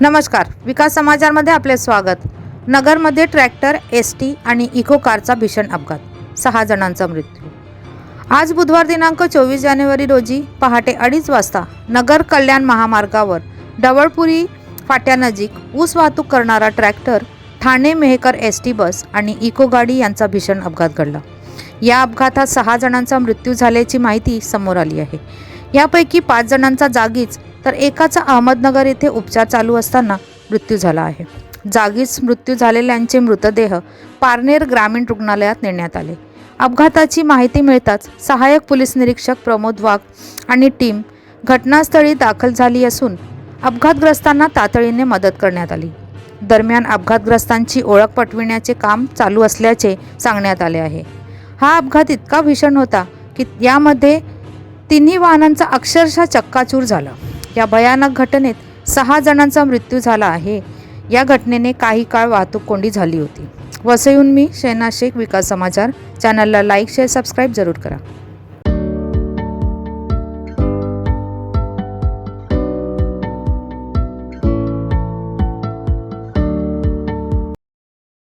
नमस्कार. विकास समाचारमध्ये आपले स्वागत. नगरमध्ये ट्रॅक्टर एस टी आणि इको कारचा भीषण अपघात. सहा जणांचा मृत्यू. आज बुधवार दिनांक चोवीस जानेवारी रोजी पहाटे अडीच वाजता नगर कल्याण महामार्गावर डवळपुरी फाट्यानजीक ऊस वाहतूक करणारा tractor Thane Mehkar S T bus आणि इको गाडी यांचा भीषण अपघात घडला. या अपघातात सहा जणांचा मृत्यू झाल्याची माहिती समोर आली आहे. यापैकी पाच जणांचा जागीच तर एकाचा अहमदनगर येथे उपचार चालू असताना मृत्यू झाला आहे. जागीच मृत्यू झालेल्यांचे मृतदेह पारनेर ग्रामीण रुग्णालयात नेण्यात आले. अपघाताची माहिती मिळताच सहाय्यक पोलीस निरीक्षक प्रमोद वाघ आणि टीम घटनास्थळी दाखल झाली असून अपघातग्रस्तांना तातडीने मदत करण्यात आली. दरम्यान अपघातग्रस्तांची ओळख पटविण्याचे काम चालू असल्याचे सांगण्यात आले आहे. हा अपघात इतका भीषण होता की यामध्ये तिन्ही वाहनांचा अक्षरशः चक्काचूर झाला. या भयानक घटनेत सहा जणांचा मृत्यू झाला आहे. या घटनेने काही काळ वाहतूक कोंडी झाली होती. वसईहून मी शैना शेख विकास समाचार. चॅनलला लाईक शेअर सबस्क्राईब जरूर करा.